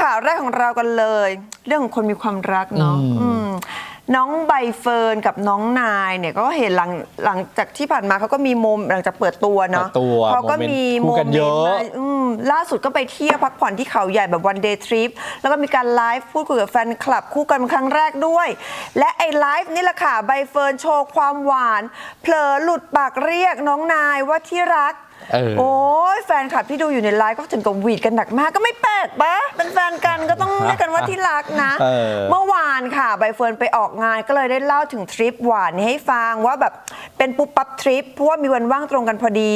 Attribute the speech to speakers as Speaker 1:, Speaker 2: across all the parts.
Speaker 1: ข่าวแรกของเรากันเลย เรื่องของคนมีความรักเนาะ
Speaker 2: อืม
Speaker 1: อืมน้องใบเฟิร์นกับน้องนายเนี่ยก็เห็นหลังหลังจากที่ผ่านมาเขาก็มีโมมหลังจากเปิดตัวเนาะ
Speaker 2: เปิดตัว
Speaker 1: เขาก็มี
Speaker 2: โม
Speaker 1: โม
Speaker 2: เมนต์คู่กัน
Speaker 1: เมน
Speaker 2: เย
Speaker 1: ต์
Speaker 2: อะ
Speaker 1: มาอืมล่าสุดก็ไปเที่ยวพักผ่อนที่เขาใหญ่แบบวันเดย์ทริปแล้วก็มีการไลฟ์พูดคุยกับแฟนคลับคู่กันเป็นครั้งแรกด้วย และไอ้ไลฟ์นี่แหละค่ะใบเฟิร์นโชว์ความหวาน เผลอหลุดปากเรียกน้องนายว่าที่รัก
Speaker 2: เออ
Speaker 1: โอ้ยแฟนคลับที่ดูอยู่ในไลฟ์ก็ถึงกับหวีดกันหนักมากก็ไม่แปลกปะเป็นแฟนกันก็ต้องเรียกกันว่าที่รักนะ
Speaker 2: เออ
Speaker 1: เมื่อวานค่ะใบเฟิร์นไปออกงานก็เลยได้เล่าถึงทริปหวานนี้ให้ฟังว่าแบบเป็นปุ๊บปั๊บทริปเพราะว่ามีวันว่างตรงกันพอดี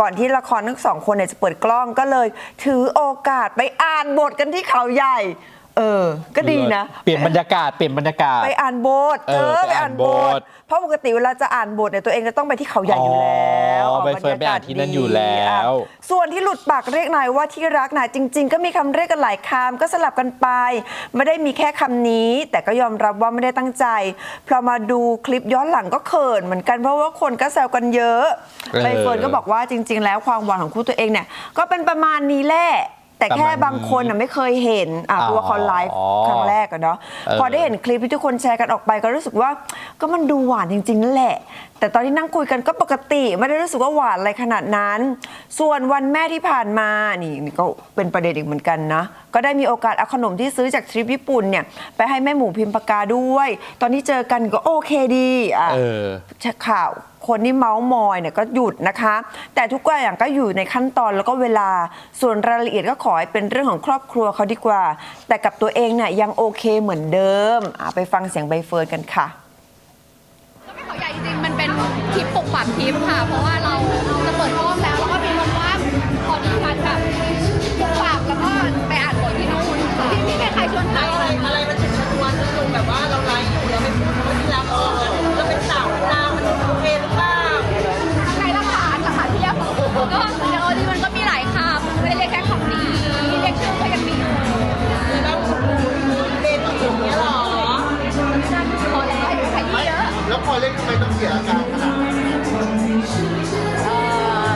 Speaker 1: ก่อนที่ละครทั้งสองคนเนี่ยจะเปิดกล้องก็เลย ถือโอกาสไปอ่านบทกันที่เขาใหญ่ เออ ก็ดีนะ
Speaker 2: เปลี่ยนบรรยากาศเปลี่ยนบรรยากาศ
Speaker 1: ไปอ่านบท
Speaker 2: เออ
Speaker 1: ไปอ่านบ
Speaker 2: ไปอ่านบ
Speaker 1: ท
Speaker 2: ท
Speaker 1: เพราะปกติเวลาจะอ่านบทเนี่ยตัวเองจะต้องไปที่เขาใหญ่อยู่แล้ ว
Speaker 2: อ๋อ
Speaker 1: ออก
Speaker 2: ใบเฟิร์นไปอ่านที่นั่นอยู่แล้ว
Speaker 1: อะส่วนที่หลุดปากเรียกนายว่าที่รักนายจริง ๆ ก็มีคำเรียกกันหลายคำก็สลับกันไป ไม่ได้มีแค่คำนี้ แต่ก็ยอมรับว่าไม่ได้ตั้งใจพอมาดูคลิปย้อนหลังก็เขินเหมือนกันเพราะว่าคนก็แซวกันเยอะ
Speaker 2: เออ
Speaker 1: ใบเฟิร์นก็บอกว่าจริง ๆ แล้วความหวานของคู่ตัวเองเนี่ยก็เป็นประมาณนี้แหละ แต่แค่
Speaker 2: ประมาณนี้
Speaker 1: บางคนน่ะไม่เคยเห็นอะเพราะว่าเขาไลฟ์
Speaker 2: อ๋อ
Speaker 1: ครั้งแรกอะเนาะ
Speaker 2: เออ
Speaker 1: พอได้เห็นคลิปที่ทุกคนแชร์กันออกไปก็รู้สึกว่าก็มันดูหวานจริงๆนั่นแหละ แต่ตอนที่นั่งคุยกันก็ปกติไม่ได้รู้สึกว่าหวานอะไรขนาดนั้น ส่วนวันแม่ที่ผ่านมานี่นี่ก็เป็นประเด็นอีกเหมือนกันนะ ก็ได้มีโอกาสเอาขนมที่ซื้อจากทริปญี่ปุ่นเนี่ยไปให้แม่หมูพิมพ์ปากกาด้วย ตอนที่เจอกันก็โอเคดีอะ
Speaker 2: เออ
Speaker 1: ข่าวคนที่เมาส์มอยเนี่ยก็หยุดนะคะ แต่ทุกอย่างก็อยู่ในขั้นตอนแล้วก็เวลาส่วนรายละเอียดก็ขอให้เป็นเรื่องของครอบครัวเขาดีกว่า แต่กับตัวเองเนี่ยยังโอเคเหมือนเดิมอะไปฟังเสียงใบเฟิร์นกันค่ะ
Speaker 3: ก็ไม่เขาใหญ่จริงๆมันเป็นทริปปลุกปรับทริปค่ะ เพราะว่าเรา เสียอา
Speaker 4: การขนาดนั้น
Speaker 3: เออ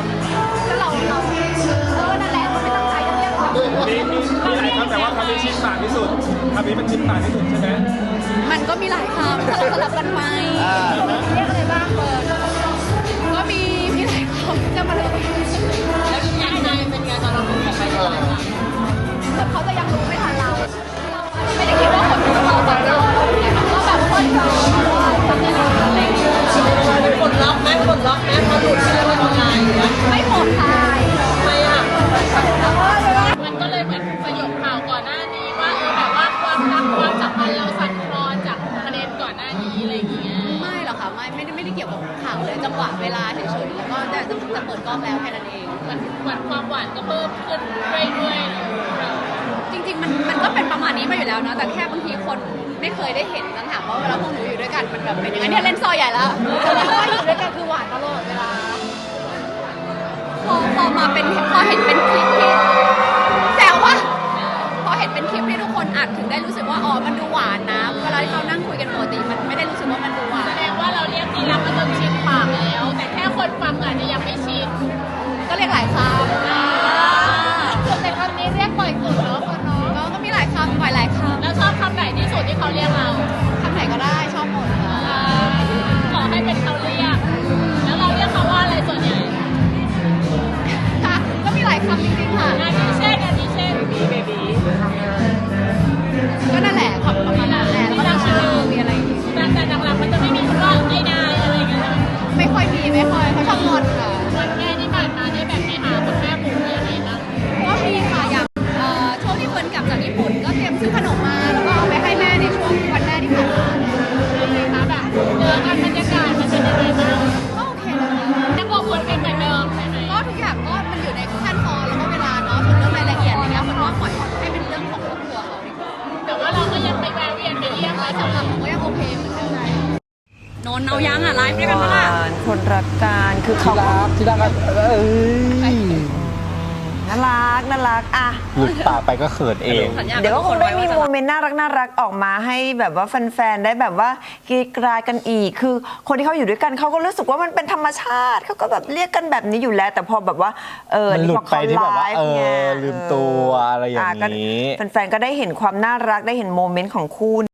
Speaker 3: ก็เราเราเออนั่นแหละเราไม่ตั้งใจจะเรียกหรอก
Speaker 5: มีมีมีหลายคำแต่ว่าคำนี้ชินปากที่สุดคำนี้มันชินปากที่สุดใช่ไหม
Speaker 3: มันก็มีหลายคำสลับสลับกันไปเรียกอะไรบ้างเปิดก็มีมีหลายคำจะมาเลยาวก่อ
Speaker 6: น
Speaker 3: ห
Speaker 7: น้านี้ว่าเออแบบว่าความรักความสัมพันธ์เราสั่นคลอนจากประเด็นก่อนหน้านี้อะไรอย่างเงี้ย
Speaker 3: ไม่หรอกค่ะไม่ไม่ได้ไม่ได้เกี่ยวกับข่าวเลยจังหวะเวลาเฉยๆแล้วก็จะจะจะเปิดกล้องแล้วแค่นั้นเอง
Speaker 7: มันเหมือนความหวานก็เพิ่มขึ้นเรื่อยๆเรา
Speaker 3: จริงๆมันมันก็เป็นประมาณนี้มาอยู่แล้วนะแต่แค่บางทีคนไม่เคยได้เห็นกันถามว่าเวลาพวกหนูอยู่ด้วยกันมันแบบเป็นยังไงเนี่ยเล่นซอยใหญ่แล้วจะว่าอยู่ด้วยกันคือหวานตลอดเวลาพอพอมาเป็นพอเห็นเป็นคลิปที่ นนเอายังอะไลฟ์ด้วยกัน
Speaker 1: ห
Speaker 3: ปะล่ะ
Speaker 1: วานคนรักกันคือเขา
Speaker 2: ที่รักที่รักกันเอ้ย
Speaker 1: น่ารักน่ารักอะ
Speaker 2: หลุดปากไปก็เขินเอง
Speaker 1: เดี๋ยวก็คงได้มีโมเมนต์น่ารักน่ารักออกมาให้แบบว่าแฟนๆได้แบบว่ากรีดกรายกันอีก คือคนที่เขาอยู่ด้วยกันเขาก็รู้สึกว่ามันเป็นธรรมชาติเขาก็แบบเรียกกันแบบนี้อยู่แล้ว แต่พอแบบว่าเออ
Speaker 2: มันหลุด
Speaker 1: พอเขา
Speaker 2: ไปที่แบบว่า
Speaker 1: ไลฟ์
Speaker 2: เออ
Speaker 1: ไง
Speaker 2: ลืมตัวอะไรอย่าง
Speaker 1: ก็
Speaker 2: นี้
Speaker 1: แฟนๆก็ได้เห็นความน่ารักได้เห็นโมเมนต์ของคู่